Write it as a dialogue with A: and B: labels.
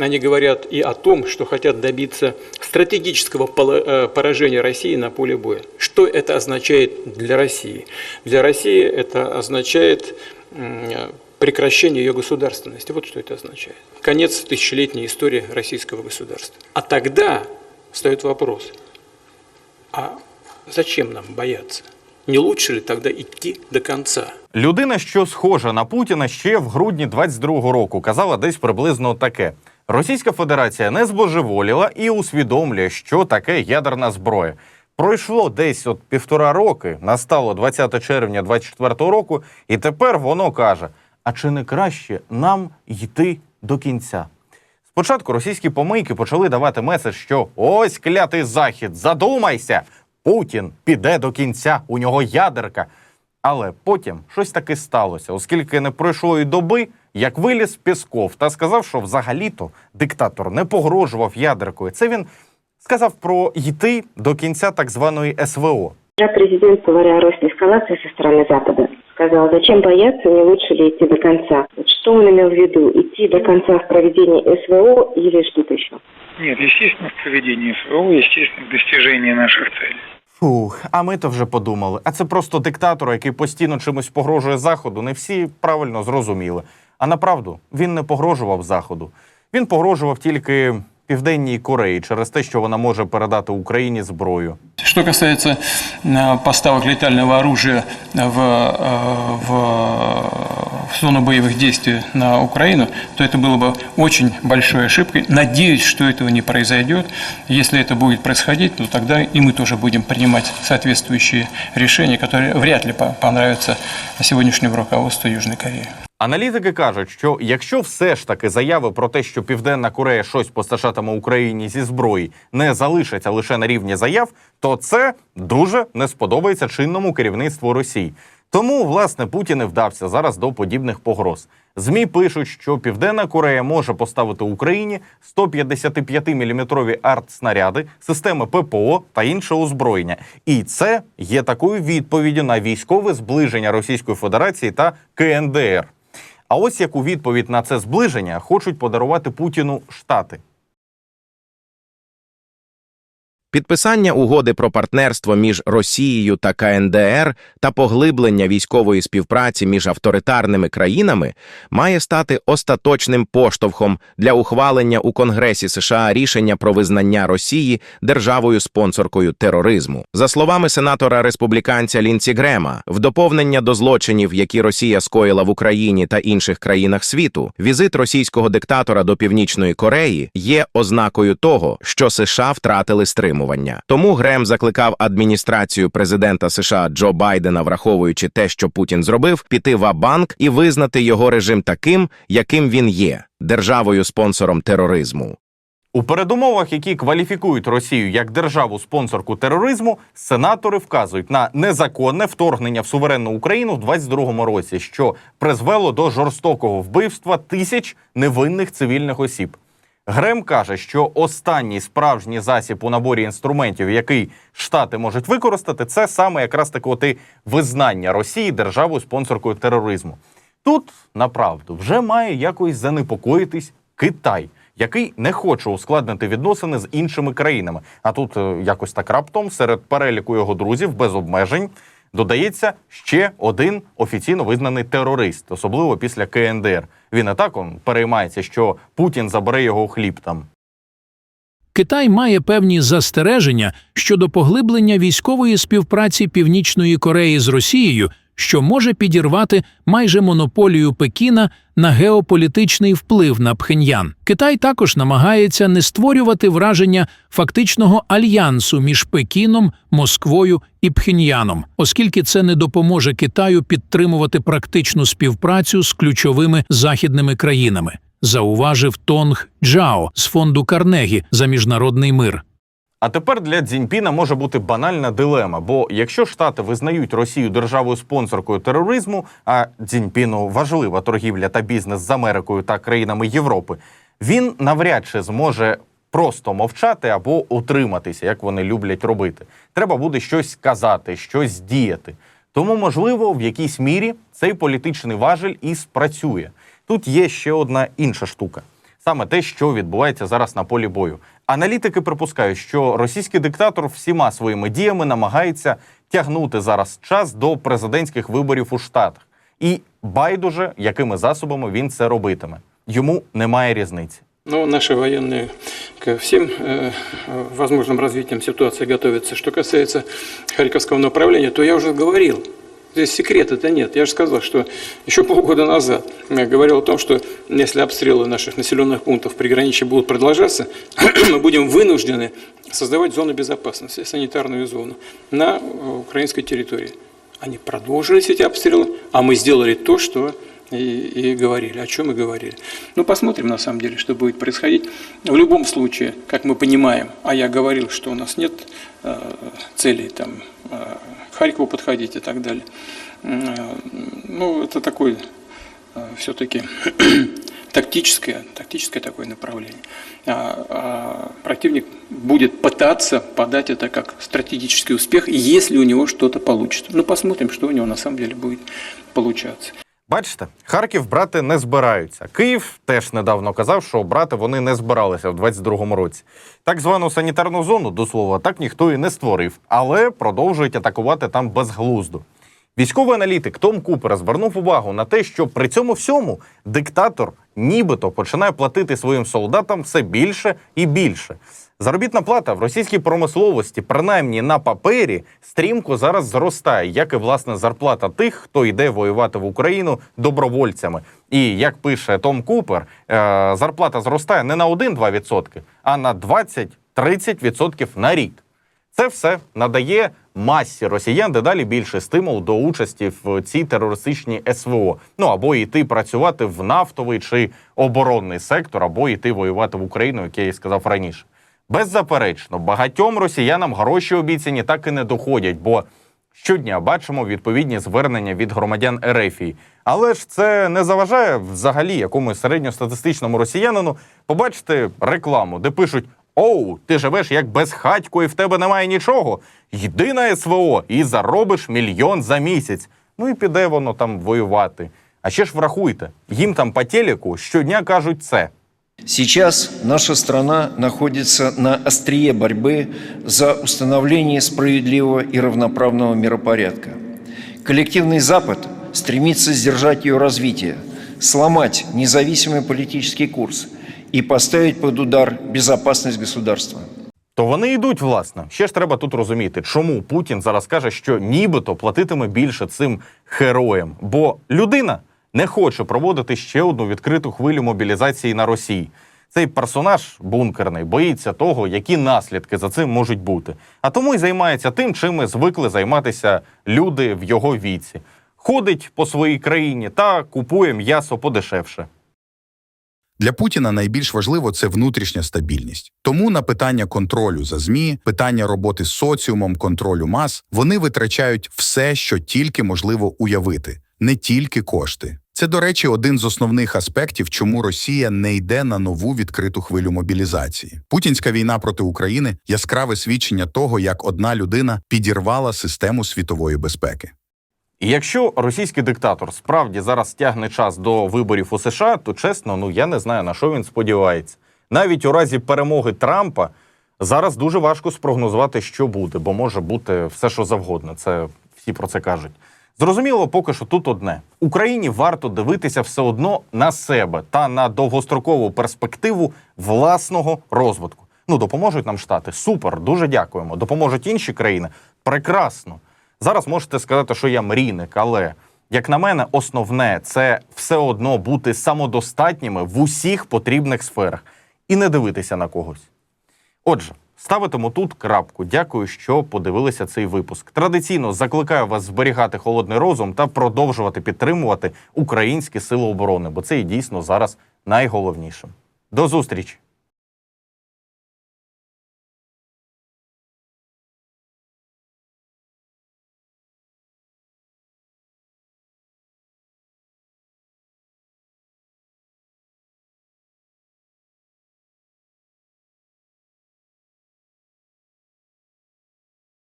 A: Они говорят и о том, что хотят добиться стратегического пола- э, поражения России на поле боя. Что это означает для России? Для России это означает м, прекращение ее государственности. Вот что это означает. Конец тысячелетней истории российского государства. А тогда встает вопрос, а зачем нам бояться? Не лучше ли тогда идти до конца?
B: Людина, що схожа на Путіна, ще в грудні 22-го року казала десь приблизно таке: Російська Федерація не збожеволіла і усвідомлює, що таке ядерна зброя. Пройшло десь от півтора роки, настало 20 червня 24-го року, і тепер воно каже: а чи не краще нам йти до кінця? Спочатку російські помийки почали давати меседж, що ось клятий захід, задумайся, Путін піде до кінця, у нього ядерка. Але потім щось таки сталося, оскільки не пройшло і доби, як виліз Пісков та сказав, що взагалі-то диктатор не погрожував ядеркою. Це він сказав про йти до кінця так званої СВО.
C: Президент, говоря о росте эскалации со стороны Запада, сказал, зачем бояться, не лучше ли идти до конца. Что он имел в виду? Идти до конца в проведении СВО или что-то еще?
D: Нет, естественно, в проведении СВО, естественно, в достижении наших целей.
B: Фух, а ми то вже подумали. А це просто диктатор, який постійно чимось погрожує заходу. Не всі правильно зрозуміли. А направду він не погрожував заходу. Він погрожував тільки південній Кореї через те, що вона може передати Україні зброю.
E: Что касается э, поставок летального оружия в, э, в, в зону боевых действий на Украину, то это было бы очень большой ошибкой. Надеюсь, что этого не произойдет. Если это будет происходить, то тогда и мы тоже будем принимать соответствующие решения, которые вряд ли по- понравятся сегодняшнему руководству Южной Кореи.
B: Аналітики кажуть, що якщо все ж таки заяви про те, що Південна Корея щось постачатиме Україні зі зброї, не залишаться лише на рівні заяв, то це дуже не сподобається чинному керівництву Росії. Тому, власне, Путін і вдався зараз до подібних погроз. Змі пишуть, що Південна Корея може поставити Україні 155-мм артснаряди, системи ППО та інше озброєння. І це є такою відповіддю на військове зближення Російської Федерації та КНДР. А ось яку відповідь на це зближення хочуть подарувати Путіну Штати.
F: Підписання угоди про партнерство між Росією та КНДР та поглиблення військової співпраці між авторитарними країнами має стати остаточним поштовхом для ухвалення у Конгресі США рішення про визнання Росії державою спонсоркою тероризму. За словами сенатора республіканця Лінці Грема, в доповнення до злочинів, які Росія скоїла в Україні та інших країнах світу, візит російського диктатора до Північної Кореї є ознакою того, що США втратили стримування. Тому Грем закликав адміністрацію президента США Джо Байдена, враховуючи те, що Путін зробив, піти в банк і визнати його режим таким, яким він є державою спонсором тероризму.
B: У передумовах, які кваліфікують Росію як державу-спонсорку тероризму, сенатори вказують на незаконне вторгнення в суверенну Україну в 22-му році, що призвело до жорстокого вбивства тисяч невинних цивільних осіб. Грем каже, що останній справжній засіб у наборі інструментів, який штати можуть використати, це саме якраз таки от визнання Росії державою спонсоркою тероризму. Тут направду вже має якось занепокоїтись Китай, який не хоче ускладнити відносини з іншими країнами. А тут е, якось так раптом серед переліку його друзів без обмежень додається ще один офіційно визнаний терорист, особливо після КНДР. Він і так он переймається, що Путін забере його хліб там.
G: Китай має певні застереження щодо поглиблення військової співпраці Північної Кореї з Росією, що може підірвати майже монополію Пекіна на геополітичний вплив на Пхеньян. Китай також намагається не створювати враження фактичного альянсу між Пекіном, Москвою і Пхеньяном, оскільки це не допоможе Китаю підтримувати практичну співпрацю з ключовими західними країнами зауважив Тонг Джао з фонду Карнегі за міжнародний мир.
B: А тепер для Цзіньпіна може бути банальна дилема. Бо якщо Штати визнають Росію державою спонсоркою тероризму, а Цзіньпіну важлива торгівля та бізнес з Америкою та країнами Європи, він навряд чи зможе просто мовчати або утриматися, як вони люблять робити. Треба буде щось казати, щось діяти. Тому, можливо, в якійсь мірі цей політичний важель і спрацює. Тут є ще одна інша штука саме те, що відбувається зараз на полі бою. Аналітики припускають, що російський диктатор всіма своїми діями намагається тягнути зараз час до президентських виборів у Штатах. І байдуже, якими засобами він це робитиме. Йому немає різниці.
A: Но наши военные ко всем э, возможным развитиям ситуации готовятся. Что касается Харьковского направления, то я уже говорил, здесь секрета-то нет. Я же сказал, что еще полгода назад я говорил о том, что если обстрелы наших населенных пунктов в приграничье будут продолжаться, мы будем вынуждены создавать зону безопасности, санитарную зону на э, украинской территории. Они продолжились, эти обстрелы, а мы сделали то, что и, и говорили, о чем и говорили. Ну, посмотрим, на самом деле, что будет происходить. В любом случае, как мы понимаем, а я говорил, что у нас нет э, целей там, э, Харькову подходить и так далее. Э, ну, это такой все-таки тактическое, тактическое такое направление. А, а противник будет пытаться подать это как стратегический успех, если у него что-то получится. Ну, посмотрим, что у него на самом деле будет получаться.
B: Бачите, Харків брати не збираються. Київ теж недавно казав, що брати вони не збиралися в 22-му році. Так звану санітарну зону, до слова, так ніхто і не створив, але продовжують атакувати там безглуздо. Військовий аналітик Том Купер звернув увагу на те, що при цьому всьому диктатор нібито починає платити своїм солдатам все більше і більше. Заробітна плата в російській промисловості, принаймні на папері, стрімко зараз зростає, як і власне зарплата тих, хто йде воювати в Україну добровольцями. І як пише Том Купер, е, зарплата зростає не на 1-2%, а на 20-30% на рік. Це все надає масі росіян дедалі більше стимул до участі в цій терористичній СВО. Ну або йти працювати в нафтовий чи оборонний сектор, або йти воювати в Україну, як я і сказав раніше. Беззаперечно, багатьом росіянам гроші обіцяні так і не доходять, бо щодня бачимо відповідні звернення від громадян Ерефії. Але ж це не заважає взагалі якомусь середньостатистичному росіянину побачити рекламу, де пишуть: Оу, ти живеш як безхатько і в тебе немає нічого. Йди на СВО і заробиш мільйон за місяць. Ну і піде воно там воювати. А ще ж врахуйте, їм там по телеку щодня кажуть це.
H: Сейчас наша страна находится на острие борьбы за установление справедливого и равноправного миропорядка. Коллективный Запад стремится сдержать ее развитие, сломать независимый политический курс и поставить под удар безопасность государства.
B: То вони йдуть, власне. Ще ж треба тут розуміти, чому Путін зараз каже, що нібито платитиме більше цим героям. Бо людина не хоче проводити ще одну відкриту хвилю мобілізації на Росії. Цей персонаж бункерний боїться того, які наслідки за цим можуть бути. А тому й займається тим, чим і звикли займатися люди в його віці. Ходить по своїй країні та купує м'ясо подешевше.
I: Для Путіна найбільш важливо це внутрішня стабільність. Тому на питання контролю за змі, питання роботи з соціумом, контролю мас вони витрачають все, що тільки можливо уявити, не тільки кошти. Це, до речі, один з основних аспектів, чому Росія не йде на нову відкриту хвилю мобілізації. Путінська війна проти України яскраве свідчення того, як одна людина підірвала систему світової безпеки.
B: І якщо російський диктатор справді зараз тягне час до виборів у США, то чесно, ну я не знаю на що він сподівається. Навіть у разі перемоги Трампа зараз дуже важко спрогнозувати, що буде, бо може бути все, що завгодно. Це всі про це кажуть. Зрозуміло, поки що тут одне: Україні варто дивитися все одно на себе та на довгострокову перспективу власного розвитку. Ну, допоможуть нам штати. Супер, дуже дякуємо. Допоможуть інші країни. Прекрасно. Зараз можете сказати, що я мрійник, але як на мене, основне це все одно бути самодостатніми в усіх потрібних сферах і не дивитися на когось. Отже, ставитиму тут крапку. Дякую, що подивилися цей випуск. Традиційно закликаю вас зберігати холодний розум та продовжувати підтримувати українські сили оборони, бо це і дійсно зараз найголовніше. До зустрічі!